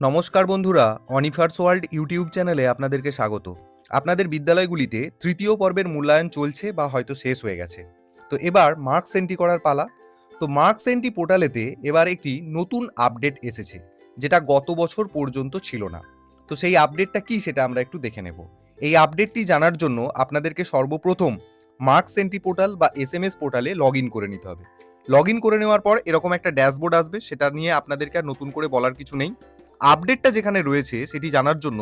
নমস্কার বন্ধুরা, অনিফার্স world YouTube চ্যানেলে আপনাদেরকে স্বাগত। আপনাদের বিদ্যালয়গুলিতে তৃতীয় পর্বের মূল্যায়ন চলছে বা হয়তো শেষ হয়ে গেছে। তো এবার মার্কস এন্ট্রি করার পালা। তো মার্কস এন্ট্রি পোর্টালেতে এবার একটি নতুন আপডেট এসেছে, যেটা গত বছর পর্যন্ত ছিল না। তো সেই আপডেটটা কি সেটা আমরা একটু দেখে নেব। এই আপডেটটি জানার জন্য আপনাদেরকে সর্বপ্রথম মার্কস এন্ট্রি পোর্টাল বা এস এম এস পোর্টালে লগ ইন করে নিতে হবে। লগ ইন করে নেওয়ার পর এরকম একটা ড্যাশবোর্ড আসবে, সেটা নিয়ে আপনাদেরকে আর নতুন করে বলার কিছু নেই। আপডেটটা যেখানে রয়েছে সেটি জানার জন্য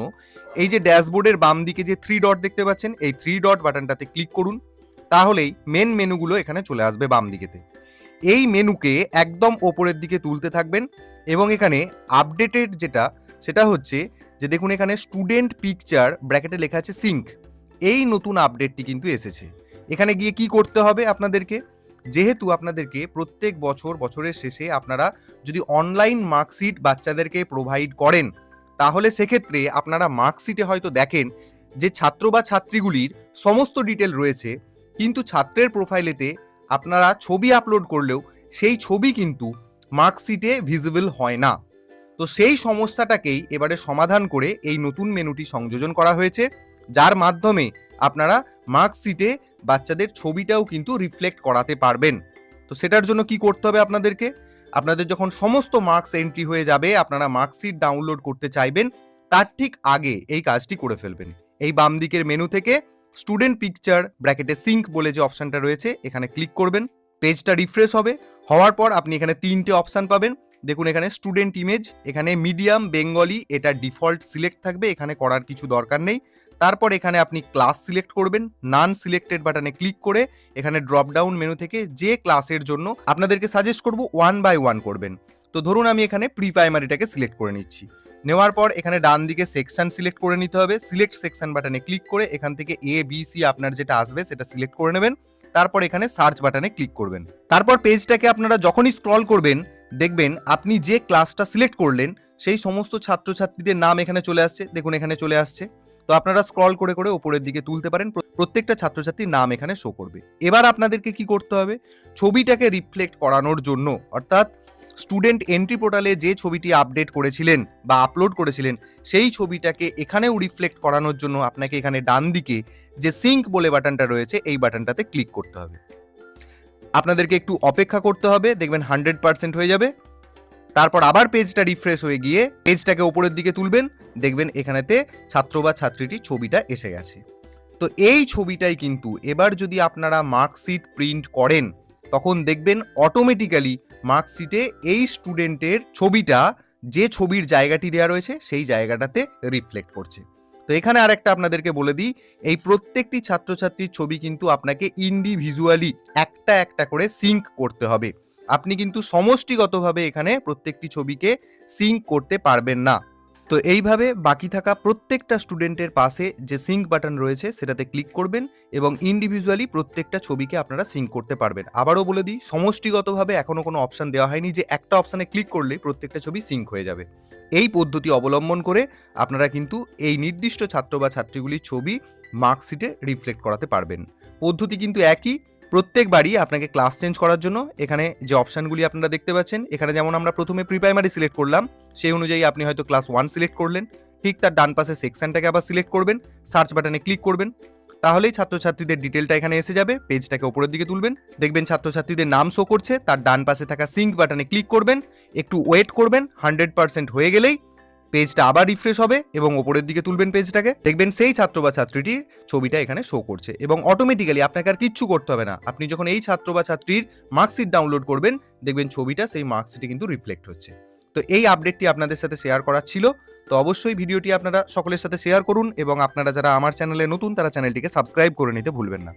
এই যে ড্যাশবোর্ডের বাম দিকে যে থ্রি ডট দেখতে পাচ্ছেন, এই থ্রি ডট বাটনটাতে ক্লিক করুন, তাহলেই মেন মেনুগুলো এখানে চলে আসবে বাম দিকেতে। এই মেনুকে একদম ওপরের দিকে তুলতে থাকবেন এবং এখানে আপডেটেড যেটা, সেটা হচ্ছে যে দেখুন এখানে স্টুডেন্ট পিকচার ব্র্যাকেটে লেখা আছে সিঙ্ক এই নতুন আপডেটটি কিন্তু এসেছে। এখানে গিয়ে কি করতে হবে আপনাদেরকে? যেহেতু আপনাদেরকে প্রত্যেক বছর, বছরের শেষে আপনারা যদি অনলাইন মার্কশিট বাচ্চাদেরকে প্রোভাইড করেন, তাহলে সেক্ষেত্রে আপনারা মার্কশিটে হয়তো দেখেন যে ছাত্র বা ছাত্রীগুলির সমস্ত ডিটেল রয়েছে, কিন্তু ছাত্রের প্রোফাইলেতে আপনারা ছবি আপলোড করলেও সেই ছবি কিন্তু মার্কশিটে ভিজিবল হয় না। তো সেই সমস্যাটাকেই এবারে সমাধান করে এই নতুন মেনুটি সংযোজন করা হয়েছে। যার মাধ্যমে আপনারা মার্কশিটে বাচ্চাদের ছবিটাও কিন্তু রিফ্লেক্ট করাতে পারবেন। তো সেটার জন্য কি করতে হবে আপনাদেরকে? আপনাদের যখন সমস্ত মার্কস এন্ট্রি হয়ে যাবে, আপনারা মার্কশিট ডাউনলোড করতে চাইবেন, তার ঠিক আগে এই কাজটি করে ফেলবেন। এই বাম দিকের মেনু থেকে স্টুডেন্ট পিকচার ব্র্যাকেটে সিঙ্ক বলে যে অপশনটা রয়েছে, এখানে ক্লিক করবেন। পেজটা রিফ্রেশ হবে, হওয়ার পর আপনি এখানে তিনটে অপশন পাবেন। দেখুন, এখানে স্টুডেন্ট ইমেজ এখানে মিডিয়াম বেঙ্গলি এটা ডিফল্ট সিলেক্ট থাকবে, এখানে করার কিছু দরকার নেই। তারপর এখানে আপনি ক্লাস সিলেক্ট করবেন নান সিলেক্টেড বাটনে ক্লিক করে এখানে ড্রপ ডাউন মেনু থেকে যে ক্লাসের জন্য আপনাদেরকে সাজেস্ট করব ওয়ান বাই ওয়ান করবেন। তো ধরুন, আমি এখানে প্রি প্রাইমারিটাকে সিলেক্ট করে নিচ্ছি। নেওয়ার পর এখানে ডান দিকে সেকশন সিলেক্ট করে নিতে হবে সিলেক্ট সেকশন বাটনে ক্লিক করে এখান থেকে এ বি সি আপনার যেটা আসবে, সেটা সিলেক্ট করে নেবেন। তারপর এখানে সার্চ বাটনে ক্লিক করবেন। তারপর পেজটাকে আপনারা যখনই স্ক্রল করবেন দেখবেন আপনি যে ক্লাসটা সিলেক্ট করলেন, সেই সমস্ত ছাত্রছাত্রীদের নাম এখানে চলে আসছে। দেখুন, এখানে চলে আসছে। তো আপনারা স্ক্রল করে করে ওপরের দিকে তুলতে পারেন। প্র- প্রত্যেকটা ছাত্রছাত্রীর নাম এখানে শো করবে। এবার আপনাদেরকে কি করতে হবে? ছবিটাকে রিফ্লেক্ট করানোর জন্য, অর্থাৎ স্টুডেন্ট এন্ট্রি পোর্টালে যে ছবিটি আপডেট করেছিলেন বা আপলোড করেছিলেন, সেই ছবিটাকে এখানেও রিফ্লেক্ট করানোর জন্য আপনাকে এখানে ডান দিকে যে সিঙ্ক বলে বাটনটা রয়েছে, এই বাটনটাতে ক্লিক করতে হবে। আপনাদেরকে একটু অপেক্ষা করতে হবে, দেখবেন হান্ড্রেড পার্সেন্ট হয়ে যাবে। তারপর আবার পেজটা রিফ্রেশ হয়ে গিয়ে পেজটাকে ওপরের দিকে তুলবেন, দেখবেন এখানেতে ছাত্র বা ছাত্রীটির ছবিটা এসে গেছে। তো এই ছবিটাই কিন্তু এবার যদি আপনারা মার্কশিট প্রিন্ট করেন, তখন দেখবেন অটোমেটিক্যালি মার্কশিটে এই স্টুডেন্টের ছবিটা, যে ছবির জায়গাটি দেওয়া রয়েছে, সেই জায়গাটাতে রিফ্লেক্ট করছে। তো এখানে আর একটা আপনাদেরকে বলে দিই, এই প্রত্যেকটি ছাত্রছাত্রীর ছবি কিন্তু আপনাকে ইন্ডিভিজুয়ালি একটা একটা করে সিঙ্ক করতে হবে। আপনি কিন্তু সমষ্টিগতভাবে এখানে প্রত্যেকটি ছবিকে সিঙ্ক করতে পারবেন না। তো এইভাবে বাকি থাকা প্রত্যেকটা স্টুডেন্টের পাশে যে সিঙ্ক বাটন রয়েছে, সেটাতে ক্লিক করবেন এবং ইন্ডিভিজুয়ালি প্রত্যেকটা ছবিকে আপনারা সিঙ্ক করতে পারবেন। আবারও বলে দিই, সমষ্টিগতভাবে এখনও কোনো অপশন দেওয়া হয়নি যে একটা অপশানে ক্লিক করলেই প্রত্যেকটা ছবি সিঙ্ক হয়ে যাবে। এই পদ্ধতি অবলম্বন করে আপনারা কিন্তু এই নির্দিষ্ট ছাত্র বা ছাত্রীগুলির ছবি মার্কশিটে রিফ্লেক্ট করাতে পারবেন। পদ্ধতি কিন্তু একই প্রত্যেকবারই আপনাকে ক্লাস চেঞ্জ করার জন্য এখানে যে অপশানগুলি আপনারা দেখতে পাচ্ছেন, এখানে যেমন আমরা প্রথমে প্রি প্রাইমারি সিলেক্ট করলাম, সেই অনুযায়ী আপনি হয়তো ক্লাস ওয়ান সিলেক্ট করলেন। ঠিক তার ডান পাশে সেকশনটাকে আবার সিলেক্ট করবেন সার্চ বাটনে ক্লিক করবেন। তাহলেই ছাত্রছাত্রীদের ডিটেলটা এখানে এসে যাবে পেজটাকে উপরের দিকে তুলবেন। দেখবেন ছাত্রছাত্রীদের নাম শো করছে, তার ডান পাশে থাকা সিঙ্ক বাটনে ক্লিক করবেন। একটু ওয়েট করবেন হান্ড্রেড পার্সেন্ট হয়ে গেলেই পেজটা আবার রিফ্রেশ হবে এবং ওপরের দিকে তুলবেন পেজটাকে। দেখবেন সেই ছাত্র বা ছাত্রীটির ছবিটা এখানে শো করছে এবং অটোমেটিক্যালি আপনাকে আর কিচ্ছু করতে হবে না। আপনি যখন এই ছাত্র বা ছাত্রীর মার্কশিট ডাউনলোড করবেন, দেখবেন ছবিটা সেই মার্কশিটে কিন্তু রিফ্লেক্ট হচ্ছে। তো এই আপডেটটি আপনাদের সাথে শেয়ার করার ছিল। তো অবশ্যই ভিডিওটি আপনারা সকলের সাথে শেয়ার করুন এবং আপনারা যারা আমার চ্যানেলে নতুন, তারা চ্যানেলটিকে সাবস্ক্রাইব করে নিতে ভুলবেন না।